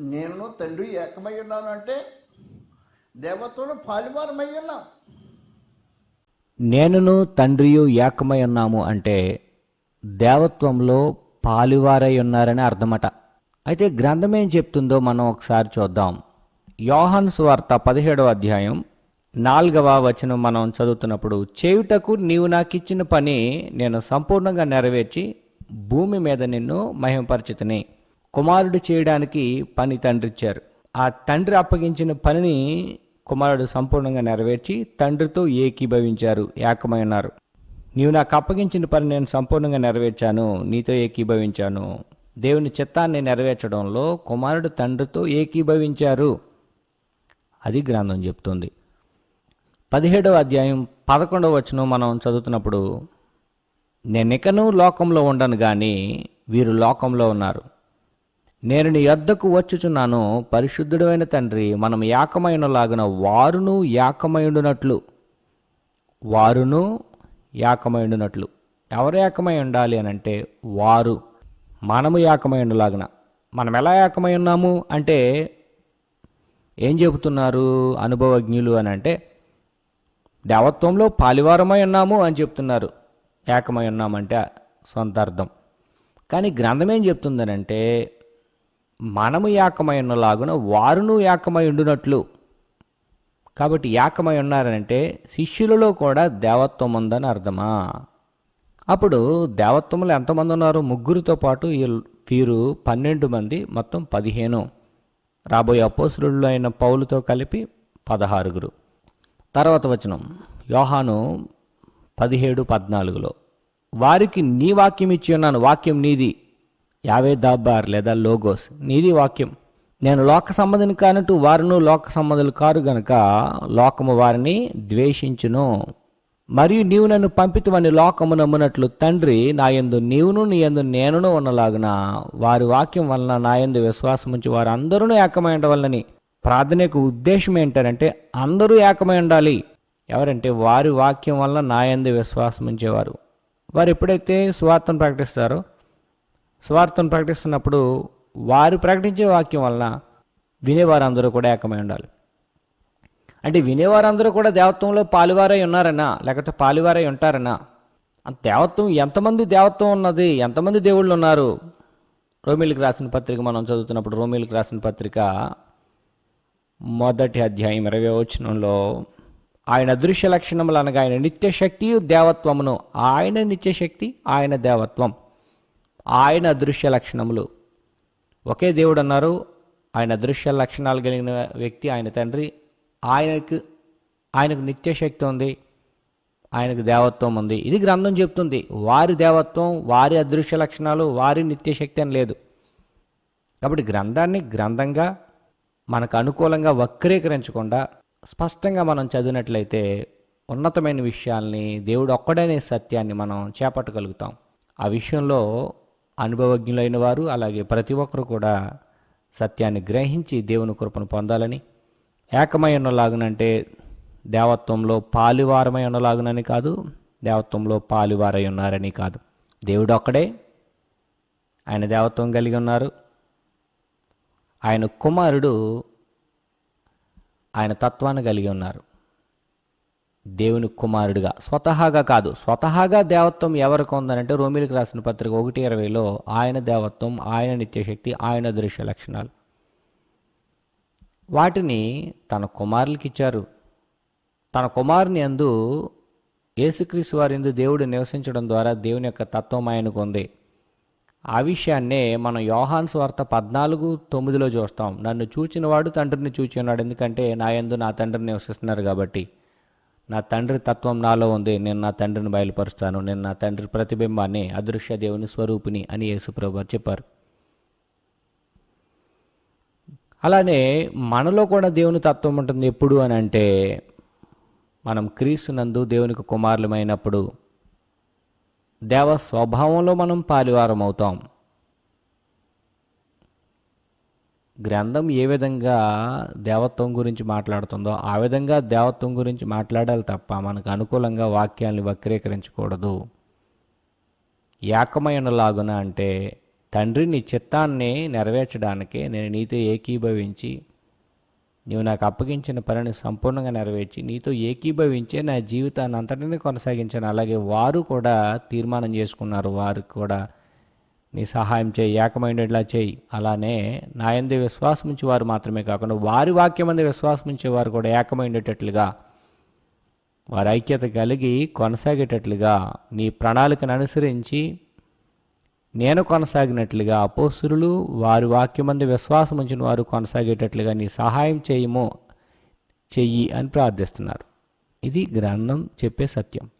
నేను తండ్రి ఏకమై ఉన్నాను అంటే దేవతలు పాలివారమై ఉన్నాం నేనును తండ్రియు ఏకమై ఉన్నాము అంటే దేవత్వంలో పాలివారై ఉన్నారని అర్థమట. అయితే గ్రంథం ఏం చెప్తుందో మనం ఒకసారి చూద్దాం. యోహాన్ సువార్త పదిహేడవ అధ్యాయం నాలుగవ వచనం మనం చదువుతున్నప్పుడు చేయుటకు నీవు నాకు ఇచ్చిన పని నేను సంపూర్ణంగా నెరవేర్చి భూమి మీద నిన్ను మహిమపరిచితిని. కుమారుడు చేయడానికి పని తండ్రిచ్చారు. ఆ తండ్రి అప్పగించిన పనిని కుమారుడు సంపూర్ణంగా నెరవేర్చి తండ్రితో ఏకీభవించారు. ఏకమై ఉన్నారు. నీవు నాకు అప్పగించిన పని నేను సంపూర్ణంగా నెరవేర్చాను. నీతో ఏకీభవించాను. దేవుని చిత్తాన్ని నెరవేర్చడంలో కుమారుడు తండ్రితో ఏకీభవించారు. అది గ్రంథం చెప్తుంది. పదిహేడవ అధ్యాయం పదకొండవ వచనం మనం చదువుతున్నప్పుడు నేనికను లోకంలో ఉండను కానీ వీరు లోకంలో ఉన్నారు. నేను నీ యొద్దకు వచ్చుచున్నాను పరిశుద్ధుడైన తండ్రి మనం ఏకమైనలాగిన వారును ఏకమైండునట్లు వారును ఏకమైండునట్లు ఎవరు ఏకమై ఉండాలి అని అంటే వారు. మనము ఏకమై ఉండలాగిన మనం ఎలా ఏకమై ఉన్నాము అంటే ఏం చెబుతున్నారు అనుభవజ్ఞులు అని అంటే దేవత్వంలో పాలివారమై ఉన్నాము అని చెప్తున్నారు. ఏకమై ఉన్నామంటే సొంత అర్థం. కానీ గ్రంథం ఏం చెప్తుందనంటే మనము ఏకమై ఉన్నలాగున వారును ఏకమై ఉండునట్లు. కాబట్టి ఏకమై ఉన్నారనంటే శిష్యులలో కూడా దేవత్వం ఉందని అర్థమా? అప్పుడు దేవత్వములు ఎంతమంది ఉన్నారు? ముగ్గురితో పాటు వీరు పన్నెండు మంది మొత్తం పదిహేను. రాబోయే అపోసురుడు అయిన పౌలుతో కలిపి పదహారుగురు. తర్వాత వచనం. యోహాను పదిహేడు పద్నాలుగులో. వారికి నీ వాక్యం ఇచ్చి ఉన్నాను వాక్యం నీది. యావే దాబార్ లేదా లోగోస్. నీది వాక్యం. నేను లోక సంబంధిని కానట్టు వారును లోక సంబంధులు కారు గనక లోకము వారిని ద్వేషించును. మరియు నీవు నన్ను పంపితవని లోకము నమ్మునట్లు తండ్రి నాయందు నీవును నీ యందు నేనును ఉన్నలాగున వారి వాక్యం వలన నాయందు విశ్వాసం ఉంచి వారు అందరూ ఏకమై ఉండవలని ప్రార్థన యొక్క ఉద్దేశం ఏంటంటే అందరూ ఏకమై ఉండాలి. ఎవరంటే వారి వాక్యం వలన నాయందు విశ్వాసం ఉంచేవారు వారు ఎప్పుడైతే స్వార్థను ప్రకటిస్తారో స్వార్థను ప్రకటిస్తున్నప్పుడు వారు ప్రకటించే వాక్యం వలన వినేవారందరూ కూడా ఏకమై ఉండాలి. అంటే వినేవారందరూ కూడా దేవత్వంలో పాలువారై ఉన్నారనా? లేకపోతే పాలువారై ఉంటారనా? దేవత్వం ఎంతమంది దేవత్వం ఉన్నది? ఎంతమంది దేవుళ్ళు ఉన్నారు? రోమిలకు రాసిన పత్రిక మనం చదువుతున్నప్పుడు రోమిలకు రాసిన పత్రిక మొదటి అధ్యాయం ఇరవై వచనంలో ఆయన అదృశ్య లక్షణములు అనగా ఆయన నిత్యశక్తియు దేవత్వమును. ఆయన నిత్యశక్తి ఆయన దేవత్వం. ఆయన అదృశ్య లక్షణములు. ఒకే దేవుడు అన్నారు ఆయన అదృశ్య లక్షణాలు కలిగిన వ్యక్తి ఆయన తండ్రి. ఆయనకు ఆయనకు నిత్య శక్తి ఉంది ఆయనకు దేవత్వం ఉంది. ఇది గ్రంథం చెప్తుంది వారి దేవత్వం వారి అదృశ్య లక్షణాలు వారి నిత్యశక్తి అని లేదు. కాబట్టి గ్రంథాన్ని గ్రంథంగా మనకు అనుకూలంగా వక్రీకరించకుండా స్పష్టంగా మనం చదివినట్లయితే ఉన్నతమైన విషయాల్ని దేవుడు ఒక్కడనే సత్యాన్ని మనం చేపట్టగలుగుతాం. ఆ విషయంలో అనుభవజ్ఞులైన వారు అలాగే ప్రతి ఒక్కరు కూడా సత్యాన్ని గ్రహించి దేవుని కృపను పొందాలని. ఏకమై ఉన్నలాగునంటే దేవత్వంలో పాలివారమై ఉన్నలాగునని కాదు దేవత్వంలో పాలివారై ఉన్నారని కాదు. దేవుడు ఒక్కడే ఆయన దేవత్వం కలిగి ఉన్నారు. ఆయన కుమారుడు ఆయన తత్వాన్ని కలిగి ఉన్నారు. దేవుని కుమారుడిగా. స్వతహాగా కాదు. స్వతహాగా దేవత్వం ఎవరికి ఉందనంటే రోమిలకు రాసిన పత్రిక ఒకటి ఇరవైలో ఆయన దేవత్వం ఆయన నిత్యశక్తి ఆయన దృశ్య లక్షణాలు. వాటిని తన కుమారులకి ఇచ్చారు. తన కుమారుని అందు యేసుక్రీస్తు వారిందు దేవుడు నివసించడం ద్వారా దేవుని యొక్క తత్వం ఆయనకు ఉంది. ఆ విషయాన్నే మనం యోహాన్ స్వార్త పద్నాలుగు తొమ్మిదిలో చూస్తాం. నన్ను చూచినవాడు తండ్రిని చూచి ఉన్నాడు ఎందుకంటే నా యందు నా తండ్రిని నివసిస్తున్నారు కాబట్టి. నా తండ్రి తత్వం నాలో ఉంది నేను నా తండ్రిని బయలుపరుస్తాను నేను నా తండ్రి ప్రతిబింబాన్ని అదృశ్య దేవుని స్వరూపిణి అని యేసుప్రభు గారు చెప్పారు. అలానే మనలో కూడా దేవుని తత్వం ఉంటుంది ఎప్పుడు అని అంటే మనం క్రీస్తునందు దేవునికి కుమారులమైనప్పుడు దేవ స్వభావంలో మనం పాలివారం అవుతాం గ్రంథం ఏ విధంగా దేవత్వం గురించి మాట్లాడుతుందో ఆ విధంగా దేవత్వం గురించి మాట్లాడాలి తప్ప మనకు అనుకూలంగా వాక్యాల్ని వక్రీకరించకూడదు. ఏకమైన లాగున అంటే తండ్రి నీ చిత్తాన్ని నెరవేర్చడానికే నేను నీతో ఏకీభవించి నీవు నాకు అప్పగించిన పనిని సంపూర్ణంగా నెరవేర్చి నీతో ఏకీభవించే నా జీవితాన్ని అంతటినీ కొనసాగించాను. అలాగే వారు కూడా తీర్మానం చేసుకున్నారు. వారు కూడా నీ సహాయం చేయి ఏకమైనట్లా చేయి. అలానే నా ఎందు విశ్వాసం ఉంచి వారు మాత్రమే కాకుండా వారి వాక్యం అందు విశ్వాసముంచే వారు కూడా ఏకమైనటట్లుగా వారి ఐక్యత కలిగి కొనసాగేటట్లుగా నీ ప్రణాళికను అనుసరించి నేను కొనసాగినట్లుగా అపోసురులు వారి వాక్యమందు విశ్వాసం ఉంచిన వారు కొనసాగేటట్లుగా నీ సహాయం చేయము చెయ్యి అని ప్రార్థిస్తున్నారు. ఇది గ్రంథం చెప్పే సత్యం.